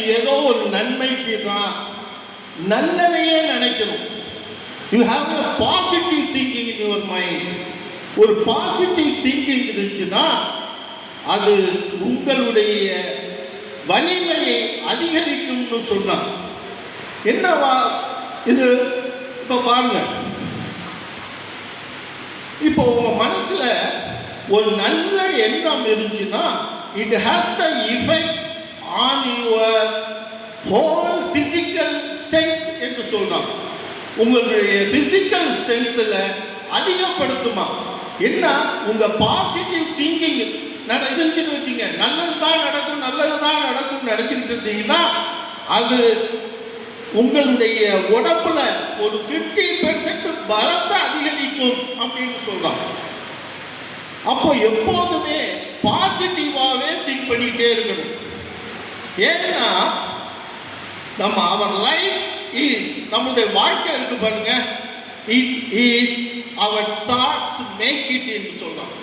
இது ஏதோ ஒரு நன்மைக்கு தான் நல்லதையே நினைக்கணும். You have a positive thinking in your mind ஒரு பாசிட்டிவ் திங்கிங் இருந்துச்சுன்னா அது உங்களுடைய வலிமையை அதிகரிக்கும்னு சொன்னார். என்னவா இது? இப்போ பாருங்க. இப்போ உங்க மனசுல ஒரு நல்ல எண்ணம் இருந்துச்சுன்னா it has the effect on your whole physical strength என்று சொல்றான். உங்களுடைய பிசிக்கல் ஸ்ட்ரென்த்தில் அதிகப்படுத்துமா? என்ன? உங்க பாசிட்டிவ் திங்கிங் நட இருந்துச்சுன்னு வச்சுங்க. நல்லது தான் நடக்கும் நல்லது தான் நடக்கும் நினச்சிக்கிட்டு இருந்தீங்கன்னா அது உங்களுடைய உடம்புல ஒரு 50% பெர்சன்ட் பலத்தை அதிகரிக்கும் அப்படின்னு சொல்றான். அப்போ எப்போதுமே பாசிட்டிவாகவே திங்க் பண்ணிக்கிட்டே இருக்கணும். ஏன்னா நம்ம அவர் லைஃப் இஸ் நம்முடைய வாழ்க்கை இருக்கு பாருங்க. It is our thoughts make it என்று சொல்றோம்.